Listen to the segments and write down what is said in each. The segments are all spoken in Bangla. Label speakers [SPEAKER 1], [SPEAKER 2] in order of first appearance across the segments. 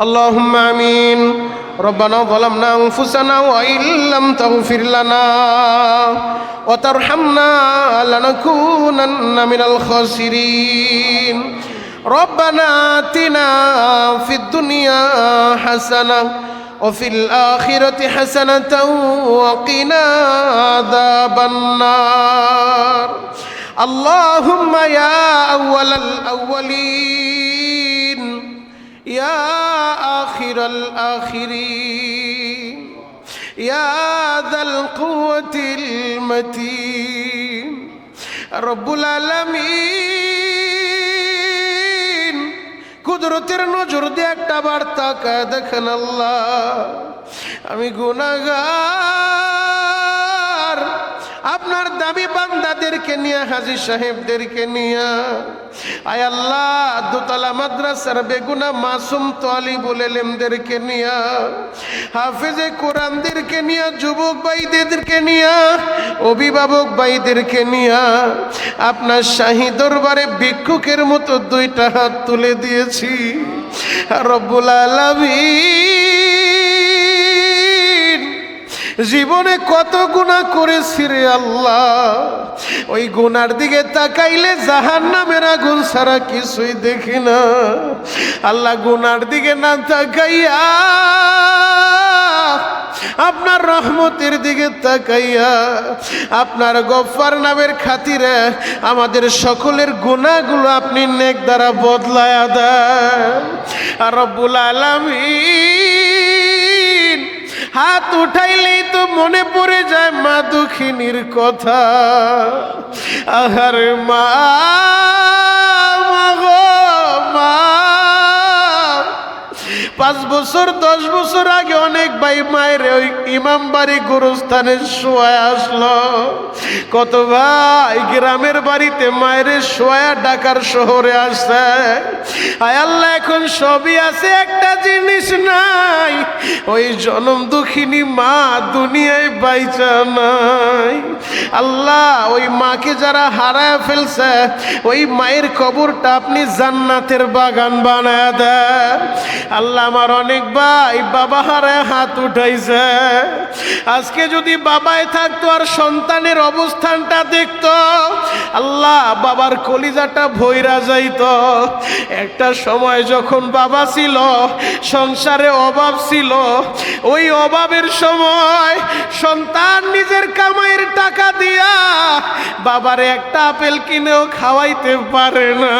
[SPEAKER 1] اللهم امين ربنا ظلمنا انفسنا وان لم تغفر لنا وترحمنا لنكونن من الخاسرين ربنا اتنا في الدنيا حسنه وفي الآخرة حسنة وقنا عذاب النار اللهم يا أول الأولين يا آخر الآخرين يا ذا القوة المتين رب العالمين কুদরতের নজর দিয়ে একটা বার তাকায় দেখেন আল্লাহ আমি গুনাগার আপনার দাবি বান্দাদেরকে নিয়ে হাজি সাহেবদেরকে নিয়ে। আয় আল্লাহ, দোতলা মাদ্রাসার বেগুনা মাসুম তোয়ালি লেমদেরকে নিয়ে, হাফেজে কোরআনদেরকে নিয়ে, যুবক ভাইদেরকে নিয়ে, অভিভাবক ভাইদেরকে নিয়ে, আপনার শাহী দরবারে ভিক্ষুকের মতো দুইটা হাত তুলে দিয়েছি। রব্বুল আলামিন। জীবনে কত গুণা করেছি রে আল্লাহ। ওই গুনার দিকে তাকাইলে জাহান নামের আগুন ছাড়া কিছুই দেখি না। আল্লাহ গুনার দিকে না তাকাইয়া আপনার রহমতের দিকে তাকাইয়া আপনার গফার নামের খাতিরে আমাদের সকলের গুণাগুলো আপনি নেক দ্বারা বদলায়া দেন। আর রব্বুল আলামিন হাত উঠাইলেই তো মনে পড়ে যায় মা দুঃখিনীর কথা। আহার মা পাঁচ বছর, দশ বছর আগে অনেক ভাই মায়ের ওই ইমাম বাড়ি গুরুস্থানে শোয়া আসলো। কত ভাই গ্রামের বাড়িতে মায়ের শোয়া ডাকার শহরে আসছে। আয় আল্লাহ, এখন সবই আছে, একটা জিনিস নাই। ওই জনম দুঃখিনী মা দুনিয়ায় বাইচা নাই। আল্লাহ, ওই মাকে যারা হারায় ফেলছে, ওই মায়ের কবরটা আপনি জান্নাতের বাগান বানায় দেন। আল্লাহ আমার অনেক ভাই বাবা হারে হাত উঠাইছে। আজকে যদি বাবায় থাকতো আর সন্তানের অবস্থানটা দেখতো, আল্লাহ বাবার কলিজাটা ভৈরা যাইতো। একটা সময় যখন বাবা ছিল, সংসারে অভাব ছিল, ওই অভাবের সময় সন্তান নিজের কামাইয়ের টাকা দিয়া বাবারে একটা আপেল কিনেও খাওয়াইতে পারে না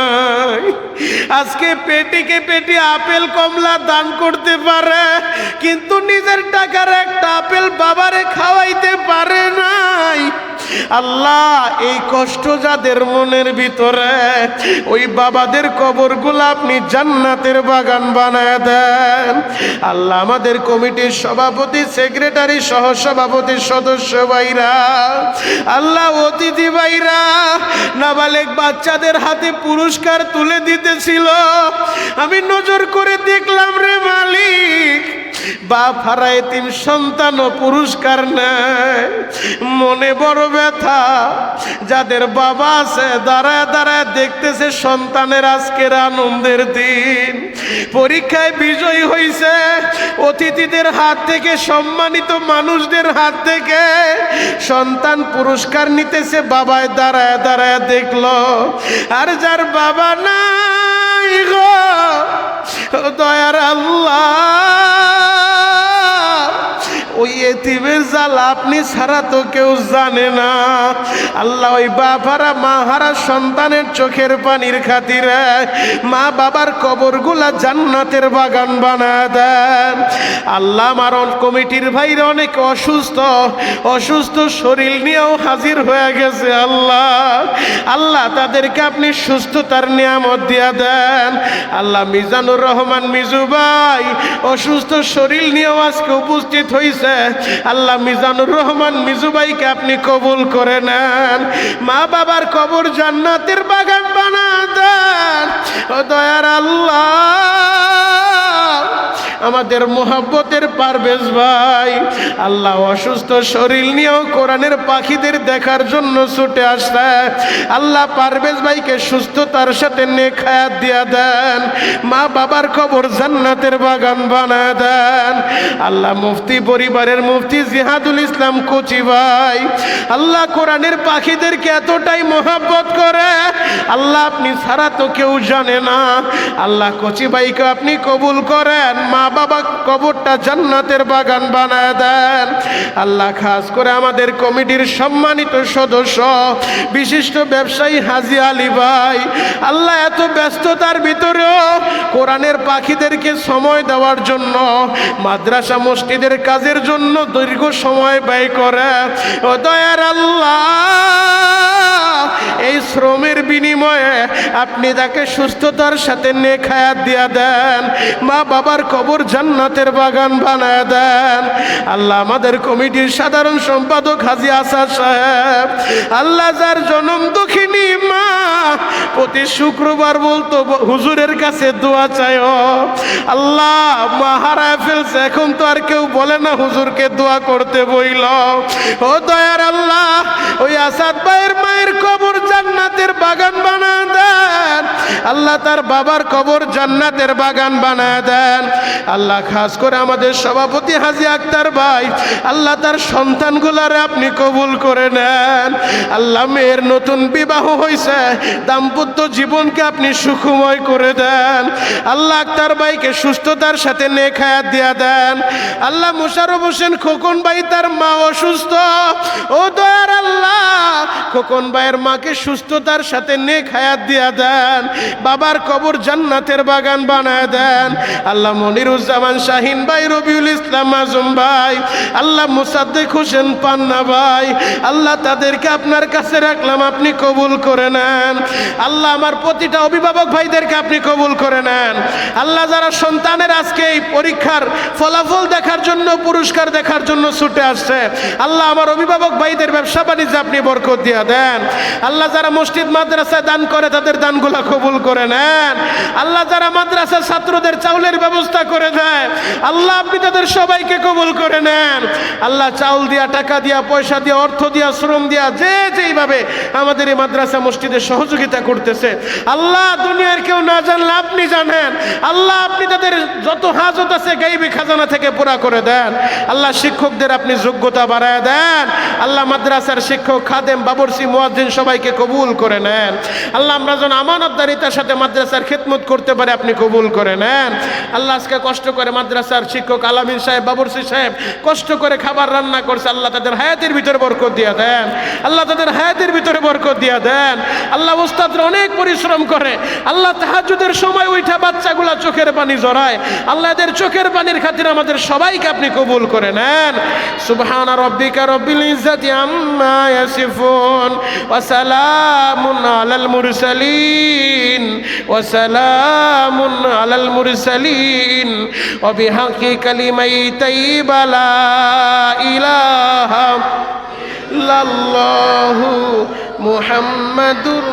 [SPEAKER 1] আজকে পেটিকে পেটি আপেল, কমলা, দান করতে পারে কিন্তু নিজের টাকার একটা আপেল বাবারে খাওয়াইতে পারে নাই। আল্লাহ, এই কষ্ট যাদের মনের ভিতরে, ওই বাবাদের কবরগুলো আপনি জান্নাতের বাগান বানায় দেন। আল্লাহ আমাদের কমিটির সভাপতি, সেক্রেটারি সহ সভাপতি সদস্য ভাইরা, আল্লাহ অতিথি ভাইরা, নাবালেক বাচ্চাদের হাতে পুরস্কার তুলে দিতেছিল। আমি নজর করে দেখলাম রে মালিক বাপ হারায় তিন সন্তান পুরস্কার নেয়। মনে বড় ব্যথা, যাদের বাবা আছে, দাঁড়ায় দাঁড়ায় দেখতেছে সন্তানের আজকের আনন্দের দিন। পরীক্ষায় বিজয়ী হয়েছে অতিথিদের হাত থেকে, সম্মানিত মানুষদের হাত থেকে। সন্তান পুরস্কার নিতেছে বাবায় দাঁড়ায় দাঁড়ায় দেখল, আর যার বাবা নাই গো, দয়ার আল্লাহ। এতিমের জাল আপনি ছাড়া তো কেউ জানে না। আল্লাহ ওই বাবারা মা হারা সন্তানের চোখের পানির খাতিরে মা বাবার কবরগুলা জান্নাতের বাগান বানা দেন। আল্লাহ মারণ কমিটির ভাইরা অনেক অসুস্থ অসুস্থ শরীর নিয়েও হাজির হয়ে গেছে আল্লাহ। আল্লাহ তাদেরকে আপনি সুস্থতার নিয়ামত দিয়া দেন। আল্লাহ মিজানুর রহমান মিজু ভাই, অসুস্থ শরীর নিয়েও আজকে উপস্থিত হয়েছে আল্লাহ মিজানুর রহমান মিজুবাইকে আপনি কবুল করে নেন। মা বাবার কবর জান্নাতের বাগান বানা দেন ও দয়ার আল্লাহ। আমাদের মোহাব্বতের পারবেজ ভাই। আল্লাহ অসুস্থ শরীর নিয়েও কোরআনের পাখিদের দেখার জন্য ছুটে আসছে। আল্লাহ পারবেজ ভাইকে সুস্থতার সাথে নেখায়াত দিয়া দেন। মা বাবার খবর জান্নাতের বাগান বানা দেন। আল্লাহ মুফতি পরিবারের মুফতি জিহাদুল ইসলাম কোচি ভাই। আল্লাহ কোরআনের পাখিদেরকে এতটাই মোহাব্বত করে। আল্লাহ আপনি ছাড়া তো কেউ জানে না। আল্লাহ কচি ভাইকে আপনি কবুল করেন। মা বাবা কবরটা জান্নাতের বাগান বানায় দেন। আল্লাহ খাস করে আমাদের কমিটির সম্মানিত সদস্য, বিশিষ্ট ব্যবসায়ী হাজি আলী ভাই। আল্লাহ এত ব্যস্ততার ভিতরেও কোরআনের পাখিদেরকে সময় দেওয়ার জন্য, মাদ্রাসা, মসজিদের কাজের জন্য দীর্ঘ সময় ব্যয় করে। ও দয়ার আল্লাহ! শ্রমের বিনিময়ে আপনি তাকে সুস্থতার সাথে নেখায়াত দিয়া দেন, মা বাবার কবর জান্নাতের বাগান বানায় দেন। আল্লাহ আমাদের কমিটির সাধারণ সম্পাদক হাজি আসাদ সাহেব, আল্লাহ যার জনম দুঃখিনী মা, প্রতি শুক্রবার বলতো, হুজুরের কাছে দোয়া চায় আল্লাহ মা হারায় ফেলছে, এখন তো আর কেউ বলে না হুজুরকে দোয়া করতে বইল। ও দয়ার আল্লাহ, ওই আসাদ ভাইয়ের মায়ের কবর জান্নাতের বাগান বানায় দেন। আল্লাহ তার বাবার কবর জান্নাতের বাগান বানায় দেন। আল্লাহ খাস করে আমাদের সভাপতি হাজি আক্তার ভাই, আল্লাহ তার সন্তানগুলারে আপনি কবুল করে নেন। আল্লাহ মেয়ের নতুন বিবাহ হয়েছে দাম্পত্য জীবনকে আপনি সুখময় করে দেন। আল্লাহ আক্তার ভাইকে সুস্থতার সাথে নেখায়াত দিয়া দেন। আল্লাহ মুশারফ হোসেন খোকন ভাই তার মা অসুস্থ। ও দয়ার আল্লাহ, খোকন ভাইয়ের মাকে সুস্থতার সাথে নেক হায়াত দিয়া দেন, বাবার কবর জান্নাতের বাগান বানায় দেন। আল্লাহ মনিরুজ্জামান শাহিন ভাই, রবিউল ইসলাম আজম ভাই, আল্লাহ মুসাদ্দেক হোসেন পান্না ভাই, আল্লাহ তাদেরকে আপনার কাছে রাখলাম, আপনি কবুল করে নেন। আল্লাহ আমার প্রতিটা অভিভাবক ভাইদেরকে আপনি কবুল করে নেন। আল্লাহ যারা সন্তানের আজকে এই পরীক্ষার ফলাফল দেখার জন্য, পুরস্কার দেখার জন্য ছুটে আসছে। আল্লাহ আমার অভিভাবক ভাইদের ব্যবসা বাণিজ্যে আপনি বরকত দিয়া দেন। আল্লাহ যারা মসজিদ, মাদ্রাসায় দান করে, তাদের দানগুলা কবুল করে নেন। আল্লাহ যারা মাদ্রাসার ছাত্রদের চাউলের ব্যবস্থা করে দেয়, আল্লাহ আপনি তাদের সবাইকে কবুল করে নেন। আল্লাহ চাউল দিয়া, টাকা দিয়া, পয়সা দিয়া, অর্থ দিয়া, শ্রম দিয়া, যে যেইভাবে আমাদের এই মাদ্রাসা মসজিদে সহযোগিতা করতেছে, আল্লাহ দুনিয়ার কেউ না জানলে আপনি জানেন। আল্লাহ আপনি তাদের যত হাজত আছে গাইবি খাজানা থেকে পুরা করে দেন। আল্লাহ শিক্ষকদের আপনি যোগ্যতা বাড়ায় দেন। আল্লাহ মাদ্রাসার শিক্ষক খাদেম বাবরসি মুয়াজ্জিন সবাইকে কবুল করে নেন। আল্লাহ আমরা যেন আমানতদারিতার সাথে মাদ্রাসার খেদমত করতে পারে, আপনি কবুল করে নেন। আল্লাহ আজকে কষ্ট করে মাদ্রাসার শিক্ষক আলামিন সাহেব, বাবরসি সাহেব কষ্ট করে খাবার রান্না করছে, আল্লাহ তাদের হায়াতের ভিতরে বরকত দিয়ে দেন। আল্লাহ তাদের হায়াতের ভিতরে বরকত দিয়ে দেন। আল্লাহ উস্তাদরা অনেক পরিশ্রম করে। আল্লাহ তাহাজুদের সময় উঠা বাচ্চাগুলা চোখের পানি জড়ায়। আল্লাহ এদের চোখের পানির খাতির আমাদের সবাইকে আপনি কবুল করে নেন। সুবহান রব্বিকা রব্বিল ইজ্জাতি আম্মা ইয়াসিফুন ওয়া সালামুন আলাল মুরসালিন ওয়া সালামুন আলাল মুরসালিন ওয়া বিহাqqi কালিমাই তাইয়্যিবা লা ইলাহা ইল্লাল্লাহু মুহাম্মাদুর